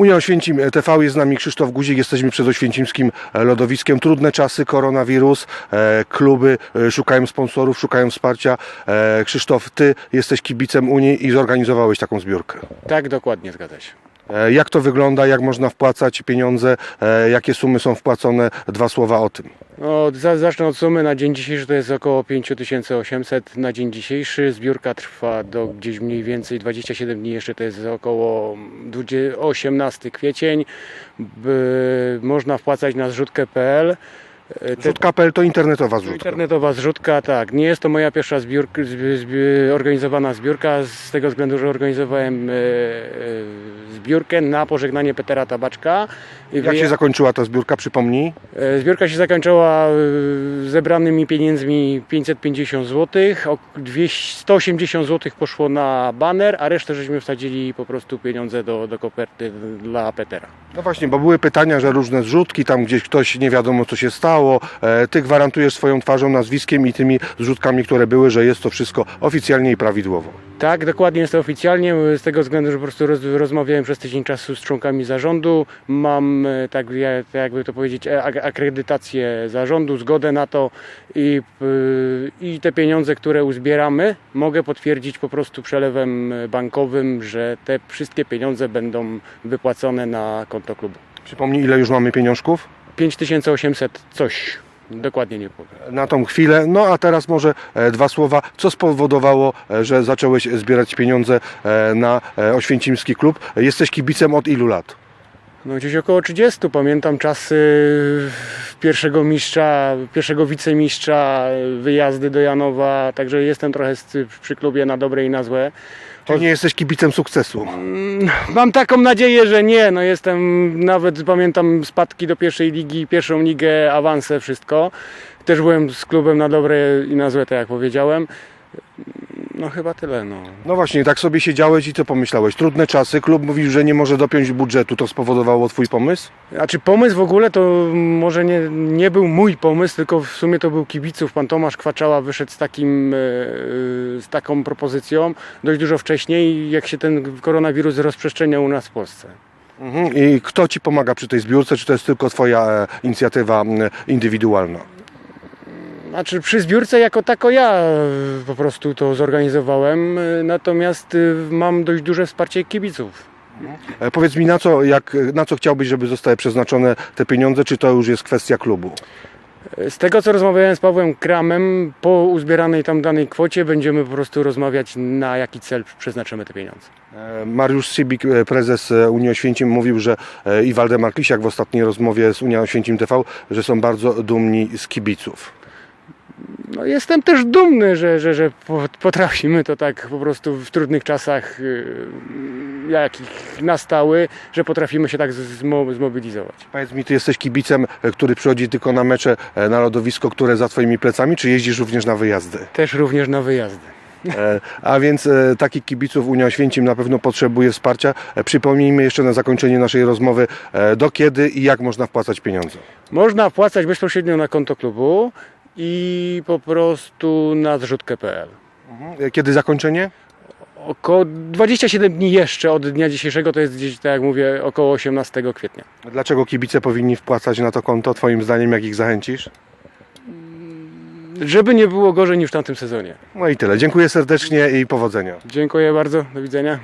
Unia Oświęcim e, TV jest z nami Krzysztof Guzik, jesteśmy przed Oświęcimskim e, lodowiskiem. Trudne czasy, koronawirus, e, kluby szukają sponsorów, szukają wsparcia. Krzysztof, ty jesteś kibicem Unii i zorganizowałeś taką zbiórkę. Tak, dokładnie, zgadza się. Jak to wygląda, jak można wpłacać pieniądze, jakie sumy są wpłacone? Dwa słowa o tym. No, za- zacznę od sumy. Na dzień dzisiejszy to jest około 5800 na dzień dzisiejszy. Zbiórka trwa do gdzieś mniej więcej 27 dni, jeszcze to jest około 20 18 kwiecień. B, można wpłacać na zrzutkę.pl. E, te- Rzutka.pl to internetowa zrzutka. Internetowa zrzutka, tak. Nie jest to moja pierwsza zbiórka, zbi- organizowana zbiórka, z tego względu, że organizowałem e, e, zbiórkę na pożegnanie Petera Tabaczka. Jak się zakończyła ta zbiórka, przypomnij? E, Zbiórka się zakończyła e, zebranymi pieniędzmi 550 zł, 180 zł poszło na baner, a resztę żeśmy wsadzili po prostu pieniądze do, do koperty dla Petera. No właśnie, bo były pytania, że różne zrzutki, tam gdzieś ktoś nie wiadomo co się stało. E, Ty gwarantujesz swoją twarzą, nazwiskiem i tymi zrzutkami, które były, że jest to wszystko oficjalnie i prawidłowo. Tak, dokładnie jest to oficjalnie, z tego względu, że po prostu roz, rozmawiałem przez tydzień czasu z członkami zarządu, mam e, tak, tak jakby to powiedzieć e, ak- akredytację zarządu, zgodę na to i, i te pieniądze, które uzbieramy, mogę potwierdzić po prostu przelewem bankowym, że te wszystkie pieniądze będą wypłacone na konto klubu. Przypomnij, ile już mamy pieniążków 5800 coś, dokładnie nie powiem. na tą chwilę. No a teraz może e, dwa słowa, co spowodowało, e, że zacząłeś zbierać pieniądze e, na Oświęcimski Klub. Jesteś kibicem od ilu lat? No gdzieś około 30. Pamiętam czasy pierwszego mistrza, pierwszego wicemistrza, wyjazdy do Janowa, także jestem trochę przy klubie na dobre i na złe. Czy nie jesteś kibicem sukcesu? Mam taką nadzieję, że nie. No jestem, nawet pamiętam spadki do pierwszej ligi, pierwszą ligę, awanse, wszystko. Też byłem z klubem na dobre i na złe, tak jak powiedziałem. No chyba tyle, no. No właśnie, tak sobie siedziałeś i co pomyślałeś? Trudne czasy, klub mówił, że nie może dopiąć budżetu, to spowodowało twój pomysł? Znaczy pomysł w ogóle to może nie, nie był mój pomysł, tylko w sumie to był kibiców. Pan Tomasz Kwaczała wyszedł z, takim, e, z taką propozycją dość dużo wcześniej, jak się ten koronawirus rozprzestrzenia u nas w Polsce. Mhm. I kto ci pomaga przy tej zbiórce, czy to jest tylko twoja e, inicjatywa indywidualna? Znaczy przy zbiórce jako tako ja e, po prostu to zorganizowałem, e, natomiast e, mam dość duże wsparcie kibiców. Powiedz mi, na co, jak, na co chciałbyś, żeby zostały przeznaczone te pieniądze, czy to już jest kwestia klubu? Z tego co rozmawiałem z Pawłem Kramem, po uzbieranej tam danej kwocie będziemy po prostu rozmawiać na jaki cel przeznaczymy te pieniądze. Mariusz Sibik, prezes Unii Oświęcim, mówił, że i Waldemar Klisiak w ostatniej rozmowie z Unią Oświęcim TV, że są bardzo dumni z kibiców. No, jestem też dumny, że, że, że po- potrafimy to tak po prostu w trudnych czasach, yy, jakich nastały, że potrafimy się tak zmo- zmobilizować. Powiedz mi, ty jesteś kibicem, e, który przychodzi tylko na mecze, e, na lodowisko, które za twoimi plecami, czy jeździsz również na wyjazdy? Też również na wyjazdy. E, A więc takich kibiców Unia Oświęcim na pewno potrzebuje wsparcia. Przypomnijmy jeszcze na zakończenie naszej rozmowy, do kiedy i jak można wpłacać pieniądze. Można wpłacać bezpośrednio na konto klubu i po prostu na zrzutkę.pl. E, Kiedy zakończenie? Około 27 dni jeszcze od dnia dzisiejszego, to jest gdzieś, tak jak mówię, około 18 kwietnia. Dlaczego kibice powinni wpłacać na to konto? Twoim zdaniem, jak ich zachęcisz? Żeby nie było gorzej niż w tamtym sezonie. No i tyle. Dziękuję serdecznie i powodzenia. Dziękuję bardzo, do widzenia.